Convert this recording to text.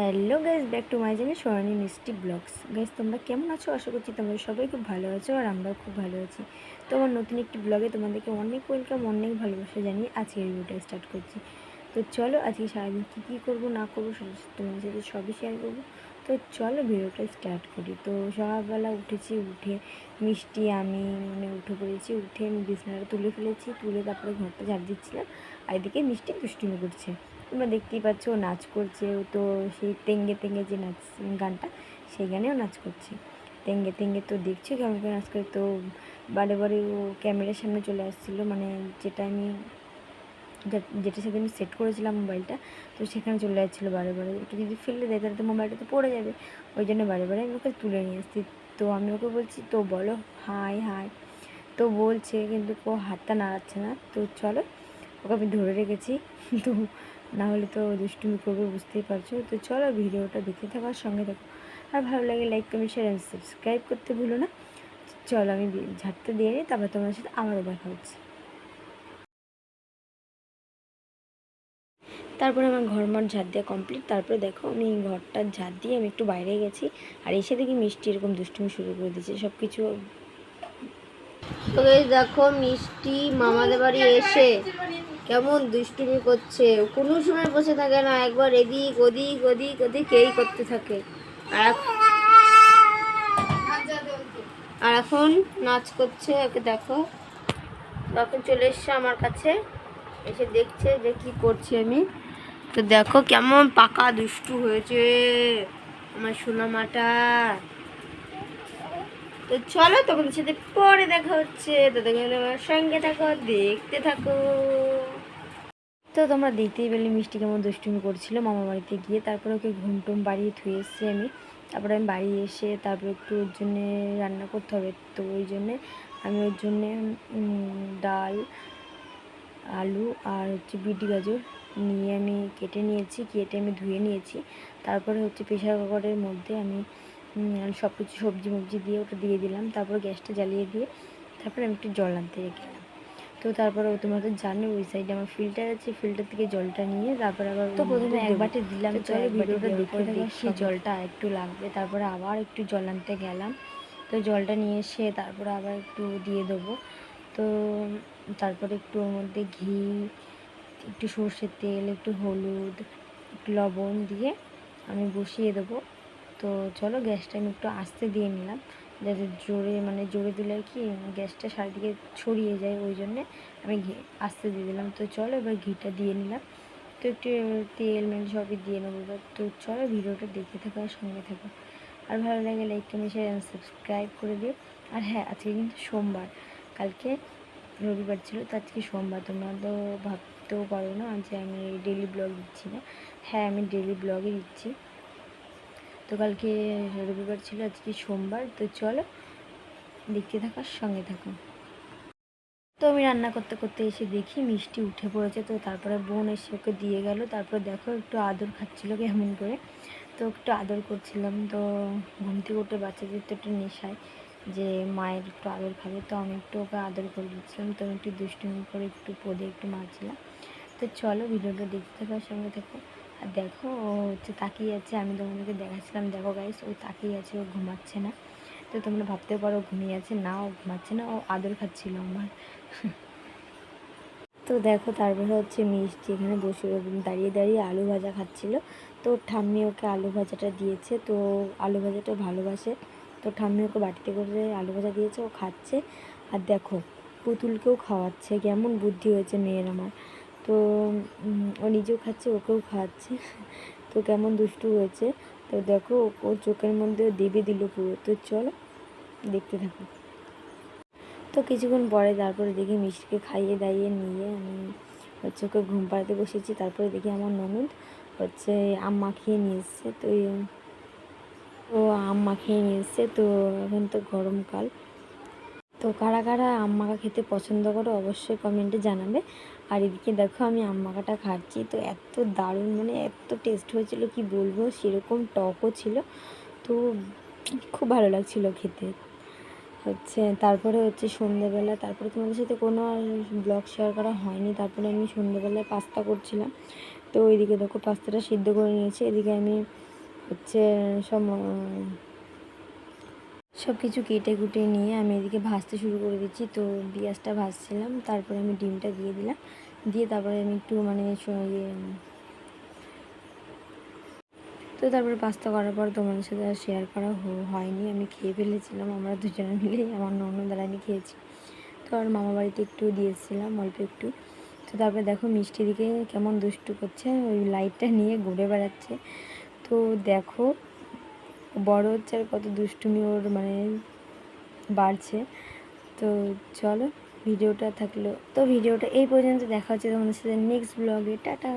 Hello guys back to my channel Sonani Mishti vlogs. Guys তোমরা কেমন আছো? আশা করছি তোমরা সবাই খুব ভালো আছো আর আমরাও খুব ভালো আছি। তো আমার নতুন একটি ব্লগে তোমাদেরকে অনেক ওয়েলকাম অনেক ভালোবাসা জানিয়ে আজকে ভিডিওটা স্টার্ট করছি। তো চলো আজকে সারাদিন কী কী করব, না করব, সব তোমাদের সাথে সবই শেয়ার করব। তো চলো ভিডিওটা স্টার্ট করি। তো সকালবেলা উঠেছি, উঠে মিষ্টি আমি মানে উঠে পড়েছি, উঠে আমি বিছানাটা তুলে ফেলেছি, তুলে তারপরে ঘরটা ঝাড় দিচ্ছিলাম। আর এদিকে মিষ্টি দুষ্টুমি করছে। তোমরা দেখতেই পাচ্ছ ও নাচ করছে। ও তো সেই তেঙ্গে তেঙ্গে যে নাচ গানটা সেই গানেও নাচ করছে। তেঙ্গে তেঙ্গে তো দেখছ কেমন করে নাচ করে। তো বারে বারে ও ক্যামেরার সামনে চলে আসছিল। মানে যেটা আমি, যা- যেটার সাথে আমি সেট করেছিলাম মোবাইলটা তো সেখানে চলে যাচ্ছিল বারে বারে। একটু যদি ফেলে দেয়, তাহলে তো মোবাইলটা তো পড়ে যাবে। ওই জন্য বারে বারে আমি ওকে তুলে নিয়ে আসছি। তো আমি ওকে বলছি, তো বলো হাই হাই তো বলছে, কিন্তু ও হাতটা নাড়াচ্ছে না। তো চলো, ওকে আমি ধরে রেখেছি। তো না হলে তো দুষ্টুমি করবে, বুঝতেই পারছ। তো চলো ভিডিওটা দেখতে থাকার সঙ্গে থাকো। আর ভালো লাগে like comment share and subscribe করতে ভুলো না। চলো আমি ঝাড়তে দিয়ে নিই, তারপর তোমার সাথে আবারও দেখা হচ্ছে। তারপরে আমার ঘর মাঠ ঝাড় দেওয়া কমপ্লিট তারপরে দেখো আমি ঘরটার ঝাড় দিয়ে আমি একটু বাইরে গেছি। আর এসে দেখি মিষ্টি এরকম দুষ্টুমি শুরু করে দিয়েছে সব কিছু দেখো মিষ্টি মামাদের বাড়ি এসে কেমন দুষ্টুমি করছে? কোনো সময় বসে থাকে না, একবার এদিক, ওদিক ওদিক ওদিক, এই করতে থাকে। আর আর এখন নাচ করছে, ওকে দেখো। তো এখন চলে এসছে আমার কাছে, এসে দেখছে যে কি করছি আমি। তো দেখো কেমন পাকা দুষ্টু হয়েছে আমার সোনামাটা। তো চলো তোমাদের সাথে পরে দেখা হচ্ছে। ততক্ষণ আমার সঙ্গে থাকো, দেখতে থাকো। তো তোমরা দেখতেই পেলে মিষ্টি কেমন দুষ্টুমি করছিল। মামা বাড়িতে গিয়ে তারপরে ওকে ঘুম টুম বাড়িয়ে ধুয়ে এসেছি আমি। তারপরে আমি বাড়ি এসে তারপরে একটু ওর জন্যে রান্না করতে হবে। তো ওই জন্যে আমি ওর জন্যে ডাল, আলু আর হচ্ছে বিট গাজর নিয়ে আমি কেটে নিয়েছি, কেটে আমি ধুয়ে নিয়েছি। তারপরে হচ্ছে প্রেশার কুকারের মধ্যে আমি সব কিছু সবজি মবজি দিয়ে ওটা দিয়ে দিলাম। তারপর গ্যাসটা জ্বালিয়ে দিয়ে তারপরে আমি একটু জল আনতে রেখে তো তারপরে তোমরা তো জানো ওই সাইডে আমার ফিল্টার আছে ফিল্টার থেকে জলটা নিয়ে তারপরে আবার তো প্রথমে এক বাটি দিলাম চলো ভিডিওটা দেখতে দেখি জলটা একটু লাগবে তারপরে আবার একটু জল আনতে গেলাম। তো জলটা নিয়ে এসে তারপরে আবার একটু দিয়ে দেবো। তো তারপরে একটু ওর মধ্যে ঘি একটু সর্ষের তেল একটু হলুদ একটু লবণ দিয়ে আমি বসিয়ে দেবো। তো চলো গ্যাসটা আমি একটু আস্তে দিয়ে নিলাম। যাতে জোরে মানে জোরে দিলে কি গ্যাসটা চারিদিকে ছড়িয়ে যায়, ওই জন্যে আমি ঘি, আস্তে দিয়ে দিলাম। তো চলো এবার ঘিটা দিয়ে নিলাম। তো একটু তেল মেল সবই দিয়ে নেব। এবার তো চলো ভিডিওটা দেখতে থাকো আর সঙ্গে থাকো। আর ভালো লাগে লাইক কমেন্ট শেয়ার সাবস্ক্রাইব করে দিও। আর হ্যাঁ আজকে কিন্তু সোমবার। কালকে রবিবার ছিল, তো আজকে সোমবার। তোমরা তো ভাবতেও পারো না যে আমি ডেলি ব্লগ দিচ্ছি না। হ্যাঁ আমি ডেলি ব্লগই দিচ্ছি। তো কালকে রবিবার ছিল, আজকে সোমবার। তো চলো, দেখতে থাকার সঙ্গে থাকো। তো আমি রান্না করতে করতে এসে দেখি মিষ্টি উঠে পড়েছে। তো তারপরে বোন এসে ওকে দিয়ে গেল। তারপর দেখো একটু আদর খাচ্ছিল কেমন করে। তো একটু আদর করছিলাম। তো ঘুম থেকে উঠে বাচ্চাদের তো একটু নেশায় যে মায়ের একটু আদর খাবে। তো আমি একটু ওকে আদর করে দিচ্ছিলাম। তো আমি একটু দুষ্টুমি করে একটু পদে একটু মারছিলাম। তো চলো, ভিডিওটা দেখতে থাকার সঙ্গে থাকো। আর দেখো ও হচ্ছে তাকিয়ে আছে, আমি তোমাদেরকে দেখাচ্ছিলাম। দেখো গাইস ও তাকিয়ে আছে, ও ঘুমাচ্ছে না। তো তোমরা ভাবতে পারো ঘুমিয়ে আছে। না, ও ঘুমাচ্ছে না, ও আদর খাচ্ছিল আমার। তো দেখো, তারপরে হচ্ছে মিষ্টি এখানে বসে দাঁড়িয়ে দাঁড়িয়ে আলু ভাজা খাচ্ছিল। তো ঠাম্মি ওকে আলু ভাজাটা দিয়েছে, তো আলু ভাজাটা ভালোবাসে। তো ঠাম্মি ওকে বাটিতে করে আলু ভাজা দিয়েছে, ও খাচ্ছে। আর দেখো, পুতুলকেও খাওয়াচ্ছে, কেমন বুদ্ধি হয়েছে মেয়ের আমার। তো ও নিজেও খাচ্ছে, ওকেও খাওয়াচ্ছে। তো কেমন দুষ্টু হয়েছে। তো দেখো, ওর চোখের মধ্যে দেবে দিল পুরো। তো চলো, দেখতে থাকো। তো কিছুক্ষণ পরে তারপরে দেখি মিষ্টিকে খাইয়ে দাইয়ে নিয়ে আমি হচ্ছে ওকে ঘুম পাড়াতে বসেছি। তারপরে দেখি আমার ননদ হচ্ছে আম মাখিয়ে নিয়ে এসছে। তো ও আম মাখিয়ে নিয়ে এসছে। তো এখন তো গরমকাল। তো কারা কারা আম মাখা খেতে পছন্দ করো অবশ্যই কমেন্টে জানাবে। আর এদিকে দেখো আমি আম মাখাটা খাচ্ছি, তো এত দারুণ মানে এত টেস্ট হয়েছিল, কি বলব? সেরকম টকও ছিল, তো খুব ভালো লাগছিল খেতে। হচ্ছে তারপরে হচ্ছে সন্ধ্যেবেলা তারপরে তোমাদের সাথে কোনো ব্লগ শেয়ার করা হয়নি, তারপরে আমি সন্ধ্যেবেলায় পাস্তা করছিলাম। তো ওইদিকে দেখো পাস্তাটা সিদ্ধ করে নিয়েছি, এদিকে আমি হচ্ছে সব সব কিছু কেটে কুটে নিয়ে আমি এদিকে ভাজতে শুরু করে দিচ্ছি। তো পেঁয়াজটা ভাজছিলাম, তারপরে আমি ডিমটা দিয়ে দিলাম। দিয়ে তারপরে আমি একটু মানে ইয়ে তো তারপরে পাস্তা করার পর তোমাদের সাথে আর শেয়ার করা হয়নি। আমি খেয়ে ফেলেছিলাম, আমরা দুজনে মিলে। আমার ননদ আমি খেয়েছি। তো আর মামা বাড়িতে একটু দিয়েছিলাম, অল্প একটু। তো তারপরে দেখো মিষ্টি দিকে কেমন দুষ্টু করছে, ওই লাইটটা নিয়ে ঘুরে বেড়াচ্ছে। তো দেখো বড় হচ্ছে আর কত দুষ্টুমি ওর মানে বাড়ছে। তো চলো ভিডিওটা থাকল। তো ভিডিওটা এই পর্যন্ত দেখা হচ্ছে তোমাদের সাথে নেক্সট ব্লগে টাটা!